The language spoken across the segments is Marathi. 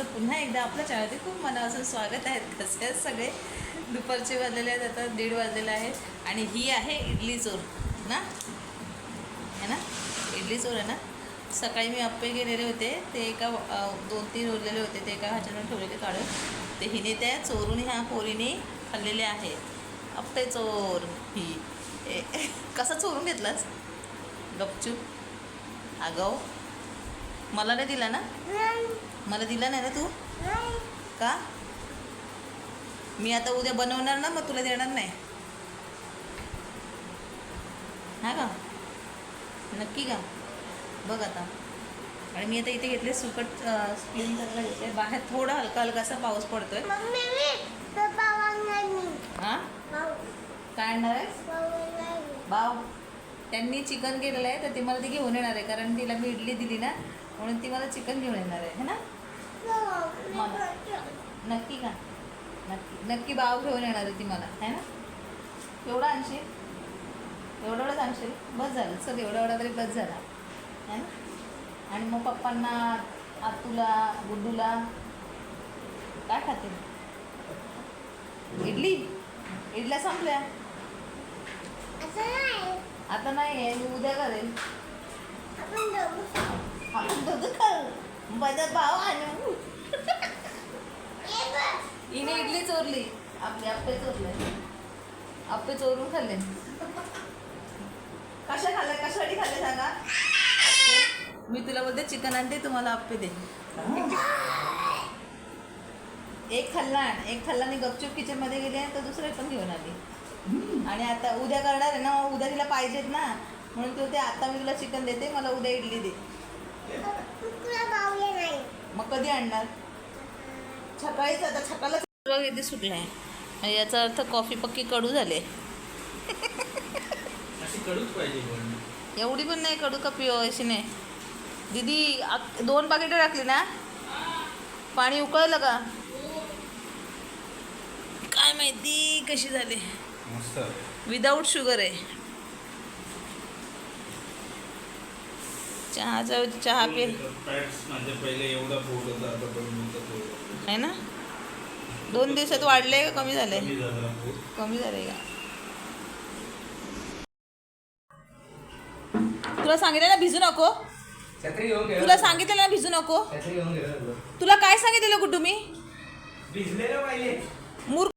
तुमचं पुन्हा एकदा आपल्या चॅनलचे खूप मनापासून स्वागत आहे. कसे आहेत सगळे? दुपारचे वाजलेले आहेत आता दीड वाजलेलं आहे. आणि ही आहे इडली चोर ना? है ना? इडली चोर आहे ना? सकाळी मी अप्पे गेलेले होते. ते एका दोन तीन उरलेले होते. ते एका ह्याच्यानं ठेवलेले काढून. ते हिने त्या चोरून ह्या पोरीने खाल्लेले आहे अप्पे चोर. ही. कसा चोरून घेतलास? गपचूप. आगाऊ. मला नाही दिला ना? मला दिला नाही ना तू? का? मी आता उद्या बनवणार ना मग तुला देणार नाही. हा का? नक्की का? बघ आता. आणि मी आता इथे घेतले सुकट करायला घेतले बाहेर थोडा हलका हलकासा पाऊस पडतोय. हा? काय आणणार आहेस? बाव त्यांनी चिकन केलेलं आहे तर ती मला ती घेऊन येणार आहे कारण तिला मी इडली दिली ना म्हणून ती मला चिकन घेऊन येणार आहे है ना? नक्की का? नक्की नक्की बाव घेऊन येणार आहे ती मला है ना? एवढा आणशील? एवढं एवढंच आणशील? बस झालं चल एवढा एवढा तरी बस झाला है ना? आणि मग पप्पांना आतूला गुड्डूला काय खातील इडली? इडल्या संपल्या. आता नाही आहे मी उद्या करेल आपण दोघं खाऊ. माझा भाव आणू हिने इडली चोरली. आपले आप्पे चोरले. आप्पे चोरून खाल्ले. कशा खाल्ले कशासाठी खाल्ले सांगा. मी तुला बोलते चिकन आणते तुम्हाला आप्पे दे. एक खाल्ला एक खाल्ला आणि गपचूप किचनमध्ये गेले तर दुसरे पण घेऊन आली. आणि आता उद्या करणार आहे ना उद्या तिला पाहिजेत ना म्हणून तू ते आता मी तुला चिकन देते मला उद्या इडली दे. मग कधी आणणार? सकाळीच आता सकाळच किती सुटला आहे याचा अर्थ कॉफी पक्की कडू झाले. एवढी पण नाही कडू का पिओ अशी नाही. दीदी दोन पाकिटं टाकली ना? पाणी उकळलं का? काय माहिती कशी झाली? विदाऊट शुगर आहे. चहाचा चहा पे. म्हणजे आहे ना? दोन दिवसात वाढले का? कमी झाले? कमी झाला का? तुला सांगितलं ना भिजू नको. छत्री घेऊन घे. तुला सांगितलं ना भिजू नको. छत्री घेऊन घे. तुला काय सांगितलेलं गुड्डू मी? भिजलेलं पाहिजे. मूर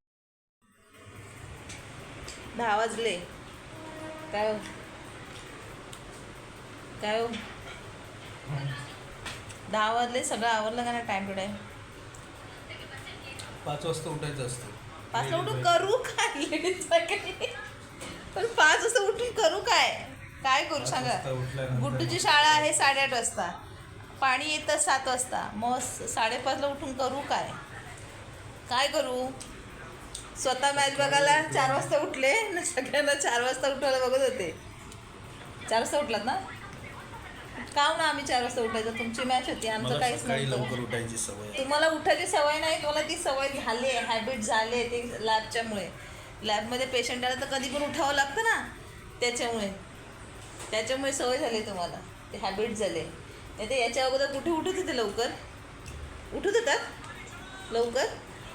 दहा वाजले. काय हो? काय हो? दहा वाजले सगळं आवरलं का ना टाइम टू टाइम पाच वाजता उठायचं असतं. पाचला उठून करू काय? लेडीज पण पाच वाजता उठून करू काय? काय करू सांगा? गुड्डूची शाळा आहे साडेआठ वाजता. पाणी येतं सात वाजता. मग साडेपाचला उठून करू काय? काय करू? स्वतः मॅच बघायला चार वाजता उठले ना सगळ्यांना चार वाजता उठवायला बघत होते. चार वाजता उठलात ना? का ना आम्ही चार वाजता उठायचं? तुमची मॅच होती आमचं काहीच नव्हतं. उठायची सवय. तुम्हाला उठायची सवय नाही तुम्हाला ती सवय झाली आहे हॅबिट झाली आहे ते लॅबच्यामुळे लॅबमध्ये पेशंट आला तर कधी पण उठावं लागतं ना? त्याच्यामुळे. त्याच्यामुळे सवय झाली तुम्हाला. ते हॅबिट झाले. नाही ते याच्या अगोदर कुठे उठत होते लवकर? उठत होतात? लवकर?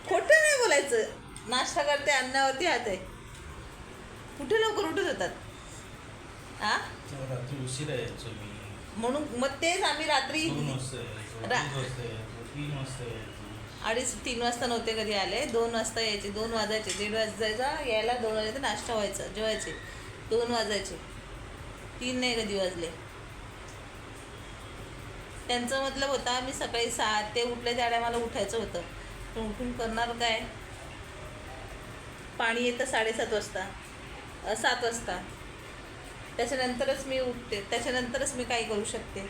खोटं नाही बोलायचं. नाश्ता करते अन्नावरती हात आहे कुठे लवकर उठत होतात? आ तेव्हा रात्री उशिरा यायचो मी. म्हणून मग तेच आम्ही रात्री दोन वाजता यायचो रा- अडीच वाजता यायचो तीन वाजता यायचो. अडीच तीन वाजता नव्हते कधी आले. दोन वाजता यायचे दोन वाजायचे. दीड वाजायचा यायला दोन वाजायचे नाश्ता व्हायचा जेवायचे. दोन वाजायचे. तीन नाही कधी वाजले. त्यांचं मतलब होता मी सकाळी सात ते उठले त्या मला उठायचं होतं. पण उठून करणार काय? पाणी येतं साडेसात वाजता. सात वाजता. त्याच्यानंतरच मी उठते. त्याच्यानंतरच मी काही करू शकते?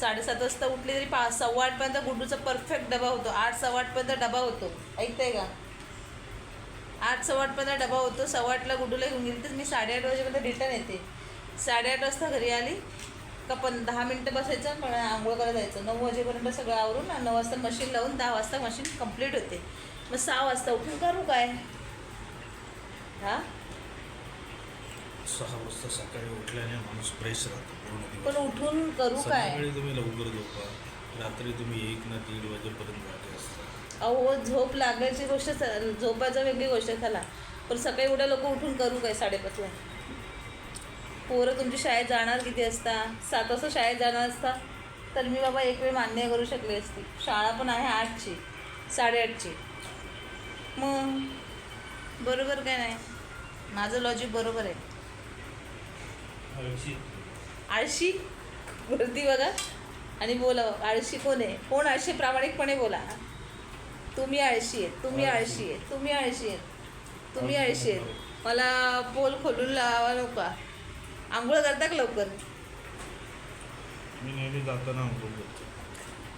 साडेसात वाजता उठली तरी पा सव्वा आठपर्यंत गुड्डूचा परफेक्ट डबा होतो. आठ सव्वा आठपर्यंत डबा होतो. ऐकताय का? आठ सव्वा आठपर्यंत डबा होतो. सव्वा आठला गुड्डूला घेऊन गेली तर मी साडेआठ वाजेपर्यंत रिटर्न येते. साडेआठ वाजता घरी आली. का पण दहा मिनटं बसायचं पण आंघोळ करायला जायचं. नऊ वाजेपर्यंत सगळं आवरून नऊ वाजता मशीन लावून दहा वाजता मशीन कंप्लीट होते. मग सहा वाजता उठून करू काय? हां? सहा वाजता सकाळी उठल्याने माणूस फ्रेश राहतो पूर्ण पण दिवस उठून करू काय? संध्याकाळी तुम्ही लवकर झोपा. रात्री तुम्ही एक ना दीड वाजेपर्यंत जागे असता. अहो झोप लागायची गोष्ट स- झोपायचं वेगळी गोष्ट त्याला पण सकाळी एवढ्या लोक उठून करू काय साडेपाचला? पोरं तुमची शाळेत जाणार किती असता? सात वाजता शाळेत जाणार असता? तर मी बाबा एक वेळ मान्य करू शकले असते. शाळा पण आहे आठची साडेआठची. मग? बरोबर काय नाही? माझं लॉजिक बरोबर आहे. आळशी? वरती बघा. आणि बोला आळशी कोण आहे? कोण आळशी? प्रामाणिकपणे बोला. तुम्ही आळशी आहेत तुम्ही आळशी आहेत तुम्ही आळशी आहेत तुम्ही आळशी आहेत. मला पोल खोलून लावा नका. आंघोळ करता का लवकर? मी नेहमी जाताना अंघोळ करतो.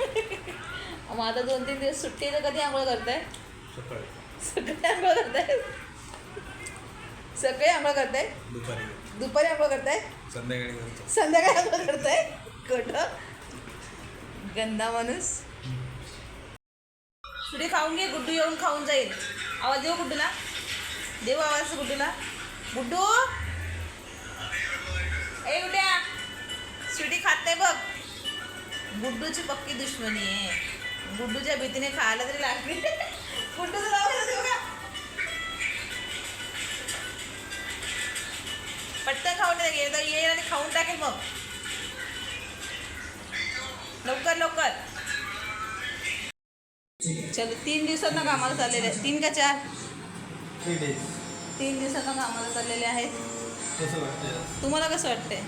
मग आता दोन तीन दिवस सुट्टी आहे तर कधी आंघोळ करताय? सकाळी. सगळे आंघोळ करताय? सगळे आंघोळ करताय? दुपारी. दुपारी आंघोळ करताय? संध्याकाळी करतो. संध्याकाळी आंघोळ करताय? कुठं गंदा माणूस. सुडी खाऊन घे गुड्डू येऊन खाऊन जाईल. आवाज देऊ गुड्डूला? देऊ आवाज गुड्डूला? गुड्डू! ए गुड्या सुडी खात बघ. गुड्डूची पक्की दुश्मनी आहे. गुड्डूच्या भीतीने खायला तरी लागली. का? पटकन खाऊन एकदा येईल आणि खाऊन टाकेल मग. लवकर लवकर. चलो तीन दिवसांना कामाला चाललेले आहेत. तीन का चार? तीन दिवसांना कामाला चाललेले आहेत. तुम्हाला कसं वाटतंय?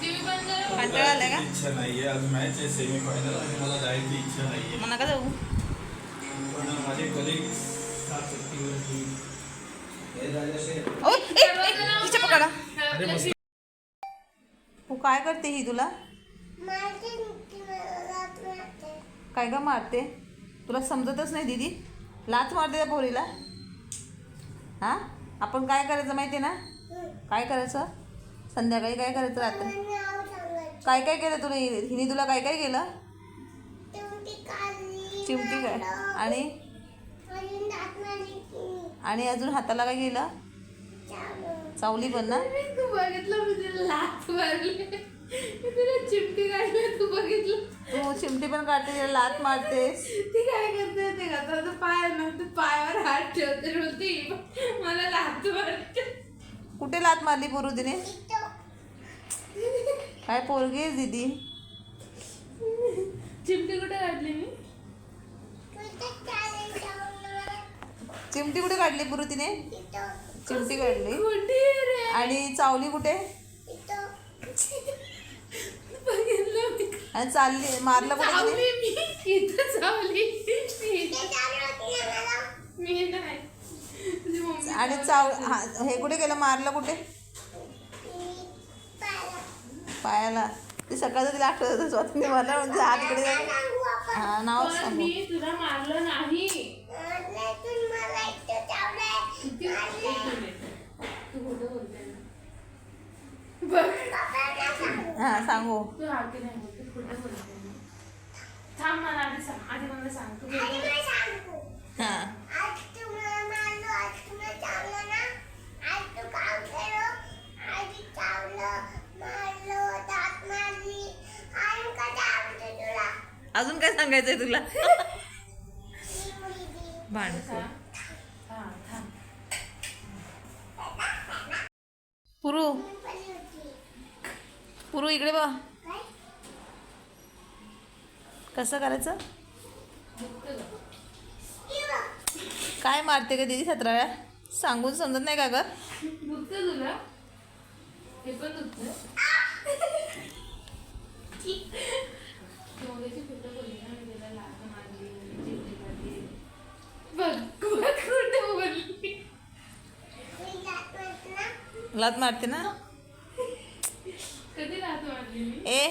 कंटाळा आलाय का? इच्छा नाहीये. आज मॅच आहे सेमी फायनल आणि मला जायची इच्छा नाहीये. मग नका जाऊ पण माझे कलिग सात हे काय करते ही तुला? काय का मारते? तुला समजतच नाही दीदी. लाच मारते त्या पोरीला. हां? आपण काय करायचं माहिती आहे ना? काय करायचं? संध्याकाळी काय करायचं रात्री? काय काय केलं तुला? हिने तुला काय काय केलं? चिमटी काय? आणि? आणि अजून हाताला काय केलं? चावली पण ना? तू बघितलं मी तुला लाथ मारली. तुला चिमटी काढली तू बघितलं. तू चिमटी पण काढते तिला लात मारतेस. ती काय करते ते का तर पाय ना तू पायावर हात ठेवते "ही बघ, मला लाथ मारते. कुठे लात मारली पोरू तिने? काय पोरगी दीदी चिमटी कुठे काढली मी? चिमटी कुठे काढली पुरू तिने चिमटी काढली. आणि चावली कुठे? आणि चालली. मारलं कुठे आणि चाव हा हे कुठे गेलं? मारलं कुठे? पायाला. ते सकाळचं तिला आठवत होतं. स्वतःने मला म्हणजे हात इकडे. हा नाव सांगू. मी तुला मारलं नाही. हा सांगू. थांब मला आधी सांग आधी मला सांग तू हा. अजून काय सांगायचंय तुला? मुलगी पुरू. पुरू इकडे बा कसं करायचं? काय मारते का दीदी सतराव्या? सांगून समजत नाही का ग? तुला हे पण दुखतं तू मगाशी खोटं बोलली ना मी त्याला लाथ मारली चिमटी काढली. बघ बघ खोटं बोलली मी जात होत ना लात मारते ना? कधी लाथ मारली ए?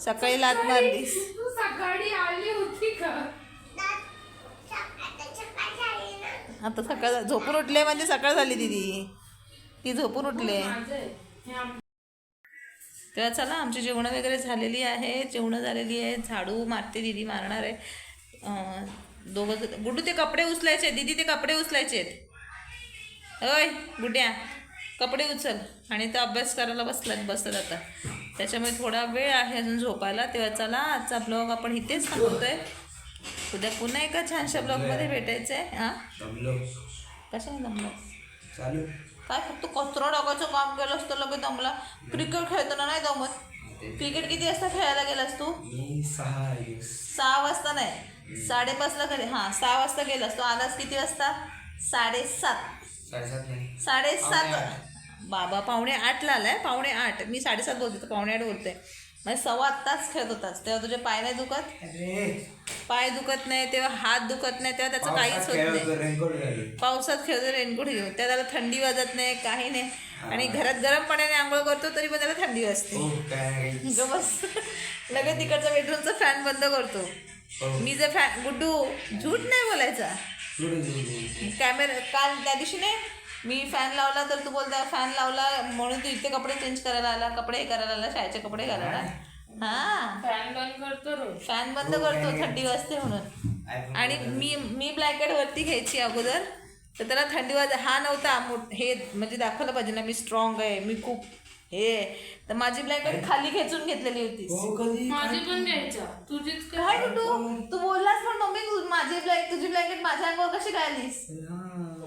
सकाळी लात मारलीस. तू सकाळी आली होती का? आता सकाळ झोपून उठले म्हणजे सकाळ झाली दीदी. ती झोपून उठले. हे आम- तेव्हा चला आमची जेवणं वगैरे झालेली आहे. जेवणं झालेली आहे. झाडू मारते दीदी मारणार आहे. दोघं गुड्डू ते कपडे उचलायचे दीदी ते कपडे उचलायचे आहेत. ओय गुड्या कपडे उचल. आणि ते अभ्यास करायला बसलात बसत आता. त्याच्यामुळे थोडा वेळ आहे अजून झोपायला. तेव्हा चला आजचा ब्लॉग आपण इथेच थांबवतोय. उद्या पुन्हा एका छानशा ब्लॉगमध्ये भेटायचं आहे हां? कशाने जमलं? चालू काय फक्त कचरा टाकायचं काम केलं असतं लगेच दमला क्रिकेट खेळताना नाही दमत क्रिकेट किती वाजता खेळायला गेलास तू? सहा वाजता नाही. साडेपाचला घरी. हां सहा वाजता गेलास. तू आलास किती वाजता? साडेसात. साडेसात नाही साडेसात पावणे बाबा पावणे आठला आलाय. पावणे आठ. मी साडेसात बोलते तर पावणे आठ बोलते. म्हणजे सव्वा आत्ताच खेळत होतास तेव्हा तुझे पाय नाही दुखत? अरे. पाय दुखत नाही तेव्हा हात दुखत नाही तेव्हा त्याचं काहीच होत नाही. रेनकोट पावसात खेळतो रेनकोट घेऊन त्या त्याला थंडी वाजत नाही काही नाही. आणि घरात गरम पाण्याने आंघोळ करतो तरी पण त्याला थंडी वाजते. हो काय? बस. लगेच तिकडचा बेडरूमचा फॅन बंद करतो. हो. मी जर फॅन गुड्डू झूट नाही बोलायचा? कॅमेरा काल त्या दिवशी नाही मी फॅन लावला तर तू बोलता फॅन लावला म्हणून तू इथे कपडे चेंज करायला आला कपडे हे करायला आला शाळेचे कपडे घालायला हा. फॅन बंद करतो फॅन बंद करतो थंडी वाजते म्हणून. आणि मी मी ब्लँकेट वरती घ्यायची अगोदर तर त्याला थंडी वाज हा नव्हता हे म्हणजे दाखवलं पाहिजे ना मी स्ट्रॉंग आहे मी खूप हे तर माझी ब्लँकेट खाली खेचून घेतलेली होती. हो कधी? माझी पण तुझीच काय? काय गुड्डू तू? बोललास पण मम्मी तू माझी ब्लँक तुझी ब्लँकेट माझ्या अंगावर कशी घालीस हा.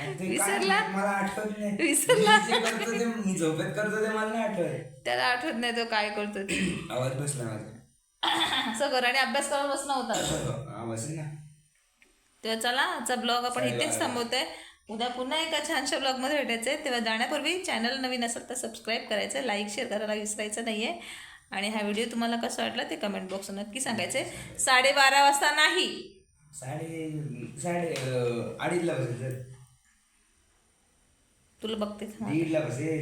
आणि ते काय विसरला? मला आठवत नाही. विसरला? मी जे करतो ते मी झोपेत करतो ते मला नाही आठवत. त्याला आठवत नाही तो काय करतो ते. आवाज बसला माझा. असं कर आणि अभ्यास करत बसला होता. आवाज आहे ना. तेव्हा चला आजचा ब्लॉग आपण इथेच थांबवतोय. उद्या पुन्हा एका छानशा ब्लॉगमध्ये भेटायचं आहे तेव्हा जाण्यापूर्वी चॅनल नवीन असेल तर सबस्क्राईब करायचं लाईक शेअर करायला विसरायचं नाही आहे आणि हा व्हिडिओ तुम्हाला कसा वाटला ते कमेंट बॉक्स नक्की सांगायचं आहे साडेबारा वाजता नाही. साडे साडे अडीचला बसेल सर. तुला बघते थांब. दीडला बसेल.